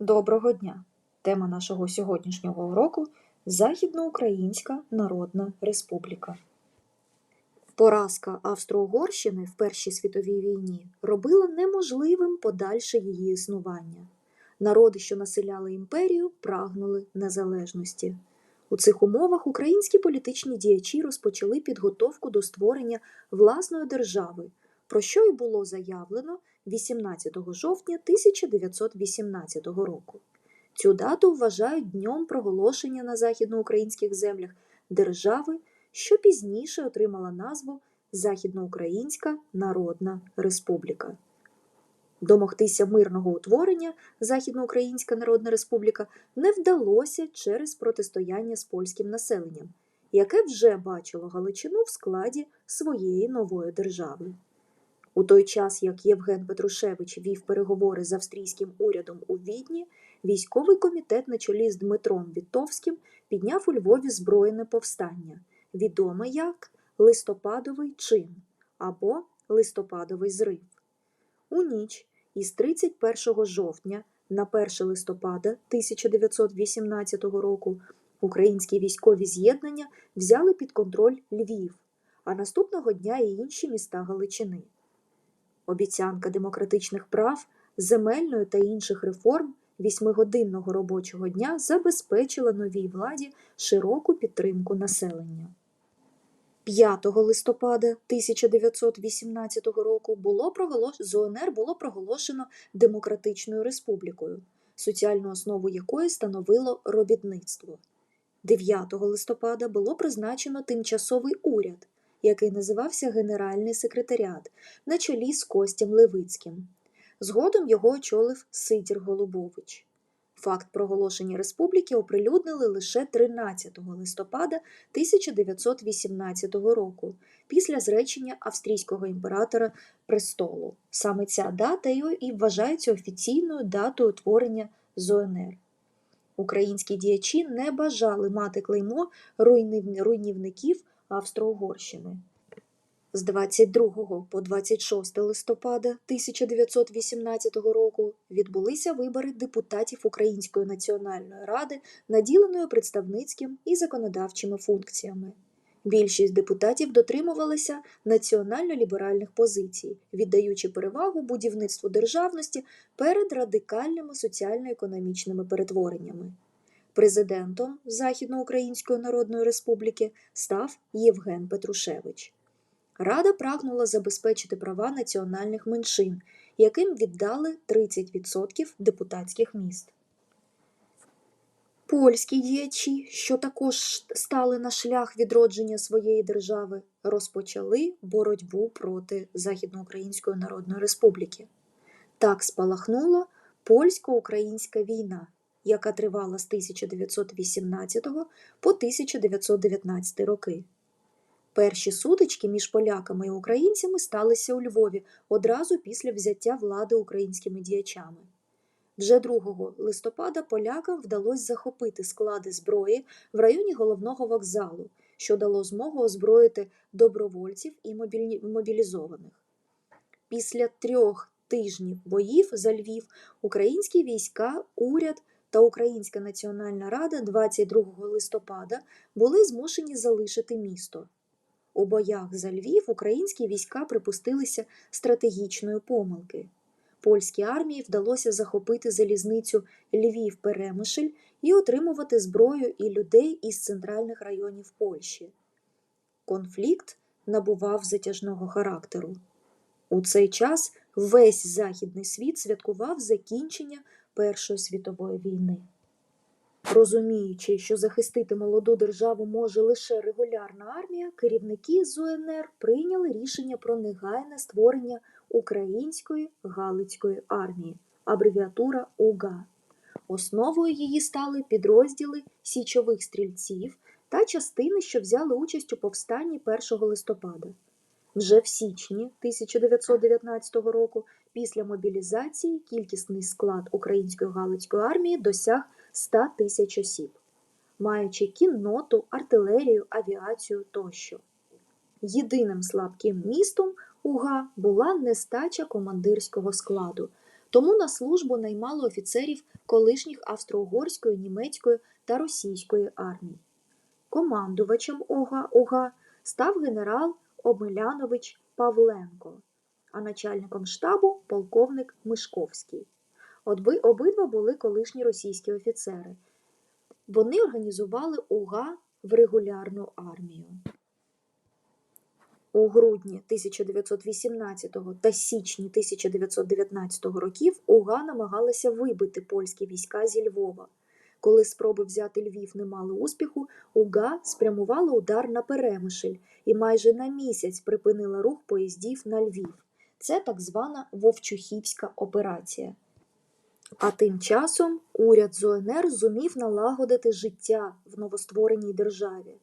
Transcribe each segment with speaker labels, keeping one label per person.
Speaker 1: Доброго дня! Тема нашого сьогоднішнього уроку Західноукраїнська Народна Республіка. Поразка Австро-Угорщини в Першій світовій війні робила неможливим подальше її існування. Народи, що населяли імперію, прагнули незалежності. У цих умовах українські політичні діячі розпочали підготовку до створення власної держави, про що й було заявлено 18 жовтня 1918 року. Цю дату вважають днем проголошення на західноукраїнських землях держави, що пізніше отримала назву Західноукраїнська Народна Республіка. Домогтися мирного утворення Західноукраїнська Народна Республіка не вдалося через протистояння з польським населенням, яке вже бачило Галичину в складі своєї нової держави. У той час, як Євген Петрушевич вів переговори з австрійським урядом у Відні, військовий комітет на чолі з Дмитром Вітовським підняв у Львові збройне повстання, відоме як листопадовий чин або листопадовий зрив. У ніч із 31 жовтня на 1 листопада 1918 року українські військові з'єднання взяли під контроль Львів, а наступного дня і інші міста Галичини. Обіцянка демократичних прав, земельної та інших реформ вісьмигодинного робочого дня забезпечила новій владі широку підтримку населення. 5 листопада 1918 року було проголос... з УНР було проголошено Демократичною Республікою, соціальну основу якої становило робітництво. 9 листопада було призначено тимчасовий уряд, який називався Генеральний секретаріат на чолі з Костям Левицьким. Згодом його очолив Сидір Голубович. Факт проголошення республіки оприлюднили лише 13 листопада 1918 року, після зречення австрійського імператора престолу. Саме ця дата і вважається офіційною датою утворення ЗОНР. Українські діячі не бажали мати клеймо руйнівників Австро-Угорщини. З 22 по 26 листопада 1918 року відбулися вибори депутатів Української національної ради, наділеної представницьким і законодавчими функціями. Більшість депутатів дотримувалися національно-ліберальних позицій, віддаючи перевагу будівництву державності перед радикальними соціально-економічними перетвореннями. Президентом Західноукраїнської Народної Республіки став Євген Петрушевич. Рада прагнула забезпечити права національних меншин, яким віддали 30% депутатських міст. Польські діячі, що також стали на шлях відродження своєї держави, розпочали боротьбу проти Західноукраїнської Народної Республіки. Так спалахнула польсько-українська війна, яка тривала з 1918 по 1919 роки. Перші сутички між поляками і українцями сталися у Львові одразу після взяття влади українськими діячами. Вже 2 листопада полякам вдалося захопити склади зброї в районі головного вокзалу, що дало змогу озброїти добровольців і мобілізованих. Після трьох тижнів боїв за Львів українські війська, уряд та Українська Національна Рада 22 листопада були змушені залишити місто. У боях за Львів українські війська припустилися стратегічної помилки. Польській армії вдалося захопити залізницю Львів-Перемишль і отримувати зброю і людей із центральних районів Польщі. Конфлікт набував затяжного характеру. У цей час весь західний світ святкував закінчення Першої світової війни. Розуміючи, що захистити молоду державу може лише регулярна армія, керівники з УНР прийняли рішення про негайне створення Української Галицької армії, абревіатура УГА. Основою її стали підрозділи січових стрільців та частини, що взяли участь у повстанні 1 листопада. Вже в січні 1919 року, після мобілізації, кількісний склад Української Галицької армії досяг 100 тисяч осіб, маючи кінноту, артилерію, авіацію тощо. Єдиним слабким містом УГА була нестача командирського складу, Тому на службу наймали офіцерів колишніх австро-угорської, німецької та російської армій. Командувачем ОГА ОГА став генерал Омелянович Павленко, а начальником штабу полковник Мишковський. Одби- Обидва були колишні російські офіцери. Вони організували УГА в регулярну армію. У грудні 1918 та січні 1919 років УГА намагалася вибити польські війська зі Львова. Коли спроби взяти Львів не мали успіху, УГА спрямувала удар на Перемишль і майже на місяць припинила рух поїздів на Львів. Це так звана Вовчухівська операція. А тим часом уряд ЗОНР зумів налагодити життя в новоствореній державі.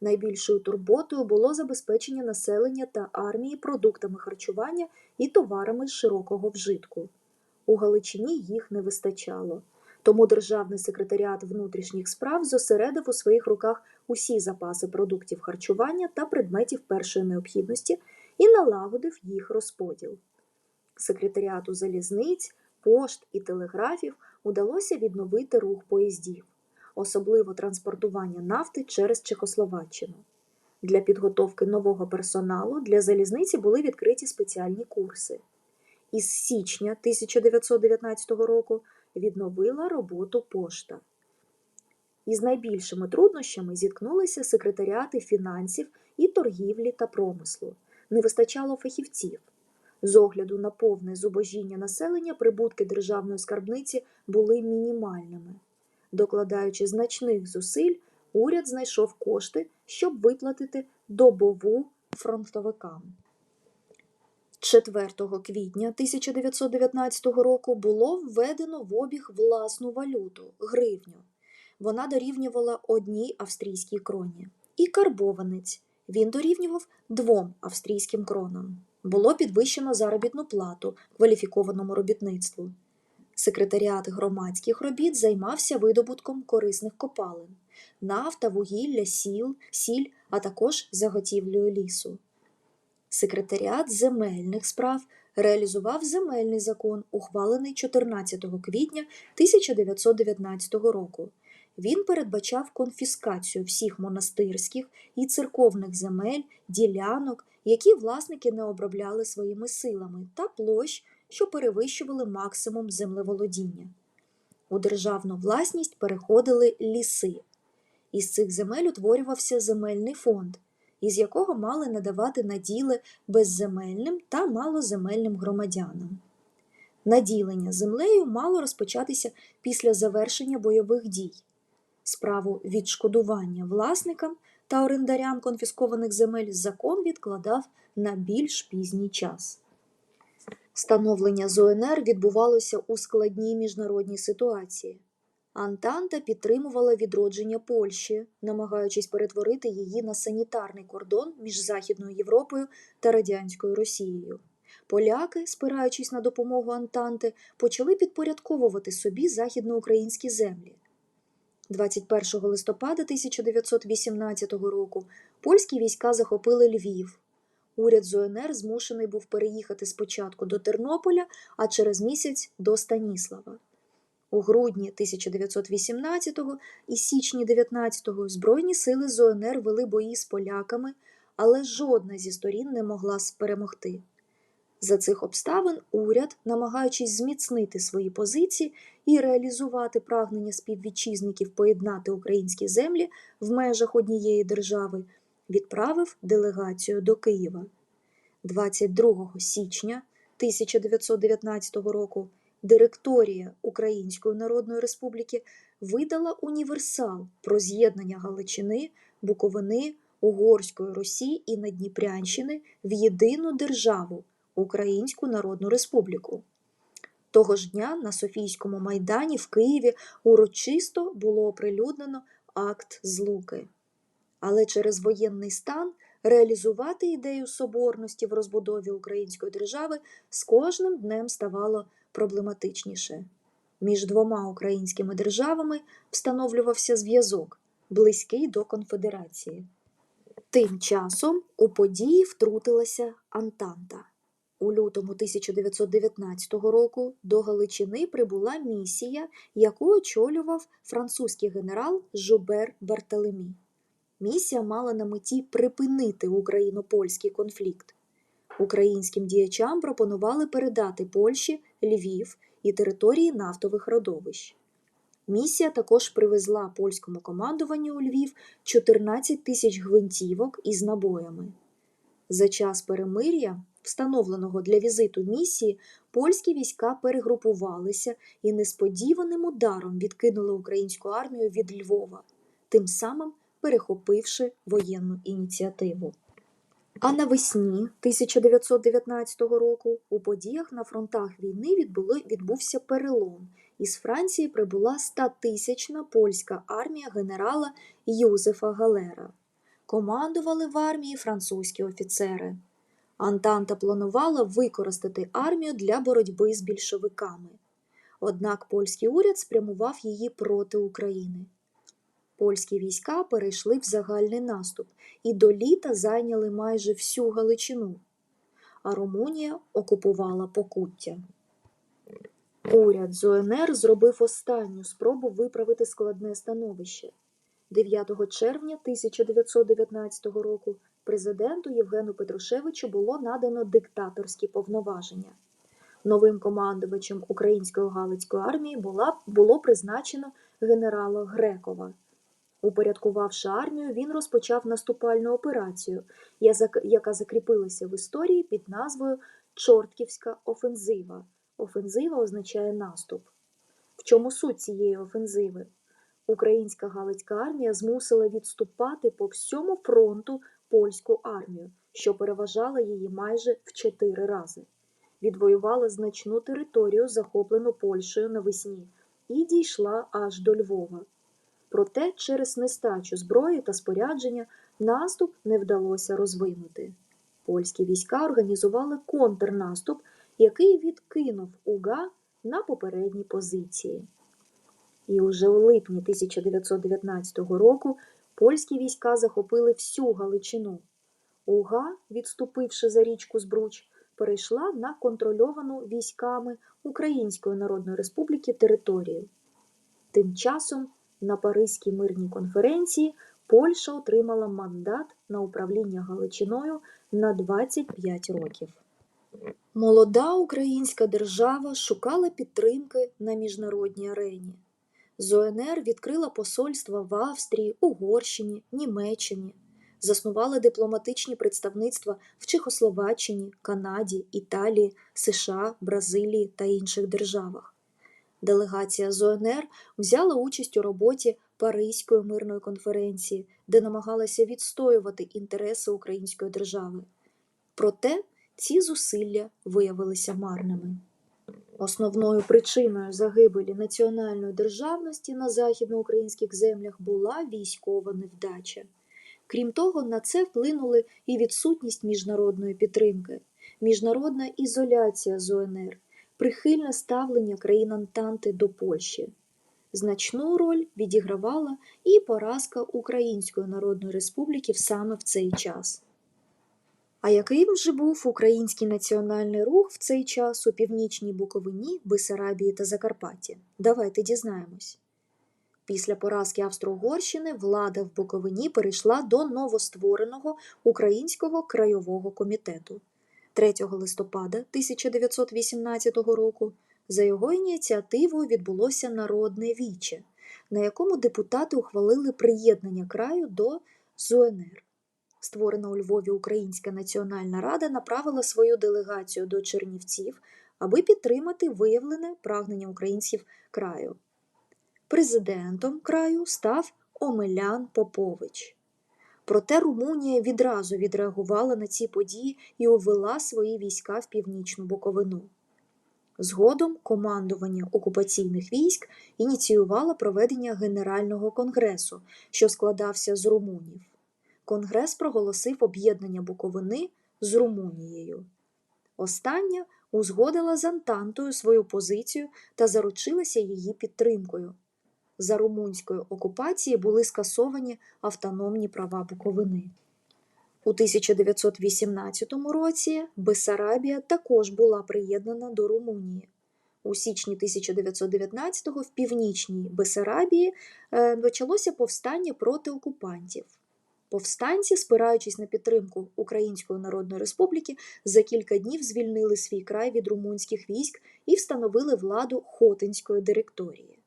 Speaker 1: Найбільшою турботою було забезпечення населення та армії продуктами харчування і товарами широкого вжитку. У Галичині їх не вистачало. Тому Державний секретаріат внутрішніх справ зосередив у своїх руках усі запаси продуктів харчування та предметів першої необхідності і налагодив їх розподіл. Секретаріату залізниць, пошт і телеграфів удалося відновити рух поїздів, особливо транспортування нафти через Чехословаччину. Для підготовки нового персоналу для залізниці були відкриті спеціальні курси. Із січня 1919 року відновила роботу пошта. Із найбільшими труднощами зіткнулися секретаріати фінансів і торгівлі та промислу. Не вистачало фахівців. З огляду на повне зубожіння населення прибутки державної скарбниці були мінімальними. Докладаючи значних зусиль, уряд знайшов кошти, щоб виплатити добову фронтовикам. 4 квітня 1919 року було введено в обіг власну валюту гривню. Вона дорівнювала одній австрійській кроні. І карбованець. Він дорівнював двом австрійським кронам. Було підвищено заробітну плату кваліфікованому робітництву. Секретаріат громадських робіт займався видобутком корисних копалин, нафта, вугілля, сіл, сіль, а також заготівлею лісу. Секретаріат земельних справ реалізував земельний закон, ухвалений 14 квітня 1919 року. Він передбачав конфіскацію всіх монастирських і церковних земель, ділянок, які власники не обробляли своїми силами, та площ, що перевищували максимум землеволодіння. У державну власність переходили ліси. Із цих земель утворювався земельний фонд, із якого мали надавати наділи безземельним та малоземельним громадянам. Наділення землею мало розпочатися після завершення бойових дій. Справу відшкодування власникам та орендарям конфіскованих земель закон відкладав на більш пізній час. Становлення ЗОНР відбувалося у складній міжнародній ситуації. Антанта підтримувала відродження Польщі, намагаючись перетворити її на санітарний кордон між Західною Європою та радянською Росією. Поляки, спираючись на допомогу Антанти, почали підпорядковувати собі західноукраїнські землі. 21 листопада 1918 року польські війська захопили Львів. Уряд ЗОНР змушений був переїхати спочатку до Тернополя, а через місяць до Станіслава. У грудні 1918 і січні 19-го Збройні сили ЗОНР вели бої з поляками, але жодна зі сторін не могла перемогти. За цих обставин уряд, намагаючись зміцнити свої позиції і реалізувати прагнення співвітчизників поєднати українські землі в межах однієї держави, відправив делегацію до Києва. 22 січня 1919 року директорія Української Народної Республіки видала універсал про з'єднання Галичини, Буковини, Угорської Русі і Надніпрянщини в єдину державу Українську Народну Республіку. Того ж дня на Софійському майдані в Києві урочисто було оприлюднено акт злуки. Але через воєнний стан реалізувати ідею соборності в розбудові української держави з кожним днем ставало проблематичніше. Між двома українськими державами встановлювався зв'язок, близький до конфедерації. Тим часом у події втрутилася Антанта. У лютому 1919 року до Галичини прибула місія, яку очолював французький генерал Жубер Бартелемі. Місія мала на меті припинити україно-польський конфлікт. Українським діячам пропонували передати Польщі Львів і території нафтових родовищ. Місія також привезла польському командуванню у Львів 14 тисяч гвинтівок із набоями. За час перемир'я, встановленого для візиту місії, польські війська перегрупувалися і несподіваним ударом відкинули українську армію від Львова, тим самим перехопивши воєнну ініціативу. А навесні 1919 року у подіях на фронтах війни відбули, відбувся перелом. Із Франції прибула 100-тисячна польська армія генерала Юзефа Галера. Командували в армії французькі офіцери. Антанта планувала використати армію для боротьби з більшовиками. Однак польський уряд спрямував її проти України. Польські війська перейшли в загальний наступ і до літа зайняли майже всю Галичину, а Румунія окупувала Покуття. Уряд з ОНР зробив останню спробу виправити складне становище. 9 червня 1919 року президенту Євгену Петрушевичу було надано диктаторські повноваження. Новим командувачем української Галицької армії була, було призначено генерала Грекова. Упорядкувавши армію, він розпочав наступальну операцію, яка закріпилася в історії під назвою Чортківська офензива. Офензива означає наступ. В чому суть цієї офензиви? Українська Галицька армія змусила відступати по всьому фронту польську армію, що переважала її майже в чотири рази. Відвоювала значну територію, захоплену Польщею навесні, і дійшла аж до Львова. Проте через нестачу зброї та спорядження наступ не вдалося розвинути. Польські війська організували контрнаступ, який відкинув Уга на попередні позиції. І уже у липні 1919 року польські війська захопили всю Галичину. Уга, відступивши за річку Збруч, перейшла на контрольовану військами Української Народної Республіки територію. Тим часом на Паризькій мирній конференції Польща отримала мандат на управління Галичиною на 25 років. Молода українська держава шукала підтримки на міжнародній арені. З ОНР відкрила посольства в Австрії, Угорщині, Німеччині, заснувала дипломатичні представництва в Чехословаччині, Канаді, Італії, США, Бразилії та інших державах. Делегація з ОНР взяла участь у роботі Паризької мирної конференції, де намагалася відстоювати інтереси української держави. Проте ці зусилля виявилися марними. Основною причиною загибелі національної державності на західноукраїнських землях була військова невдача. Крім того, на це вплинули і відсутність міжнародної підтримки, міжнародна ізоляція з ОНР, прихильне ставлення країн Антанти до Польщі. Значну роль відігравала і поразка Української Народної Республіки саме в цей час. А яким же був український національний рух в цей час у північній Буковині, Бесарабії та Закарпатті? Давайте дізнаємось. Після поразки Австро-Угорщини влада в Буковині перейшла до новоствореного Українського краєвого комітету. 3 листопада 1918 року за його ініціативою відбулося народне віче, на якому депутати ухвалили приєднання краю до ЗУНР. Створена у Львові Українська Національна Рада направила свою делегацію до Чернівців, аби підтримати виявлене прагнення українців краю. Президентом краю став Омелян Попович. Проте Румунія відразу відреагувала на ці події і увела свої війська в північну Буковину. Згодом командування окупаційних військ ініціювало проведення Генерального конгресу, що складався з румунів. Конгрес проголосив об'єднання Буковини з Румунією. Остання узгодила з Антантою свою позицію та заручилася її підтримкою. За румунської окупації були скасовані автономні права Буковини. У 1918 році Бессарабія також була приєднана до Румунії. У січні 1919-го в північній Бессарабії е, почалося повстання проти окупантів. Повстанці, спираючись на підтримку Української Народної Республіки, за кілька днів звільнили свій край від румунських військ і встановили владу Хотинської директорії.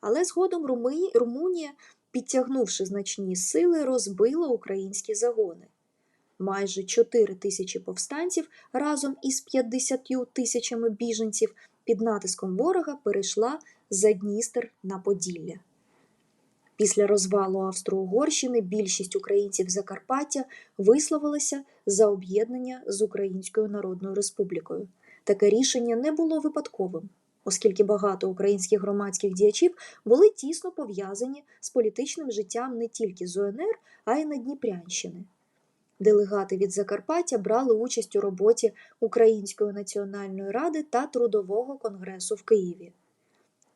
Speaker 1: Але згодом Руми- Румунія, підтягнувши значні сили, розбила українські загони. Майже 4 тисячі повстанців разом із 50 тисячами біженців під натиском ворога перейшла за Дністер на Поділля. Після розвалу Австро-Угорщини більшість українців Закарпаття висловилася за об'єднання з Українською Народною Республікою. Таке рішення не було випадковим, оскільки багато українських громадських діячів були тісно пов'язані з політичним життям не тільки з УНР, а й Надніпрянщини. Делегати від Закарпаття брали участь у роботі Української національної ради та Трудового конгресу в Києві.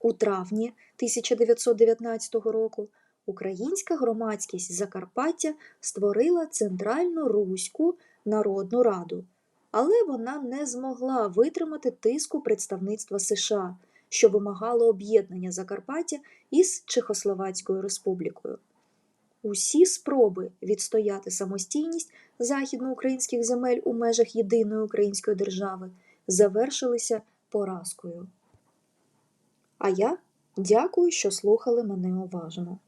Speaker 1: У травні 1919 року українська громадськість Закарпаття створила Центральну Руську Народну Раду, але вона не змогла витримати тиску представництва США, що вимагало об'єднання Закарпаття із Чехословацькою Республікою. Усі спроби відстояти самостійність західноукраїнських земель у межах єдиної української держави завершилися поразкою. А я дякую, що слухали мене уважно.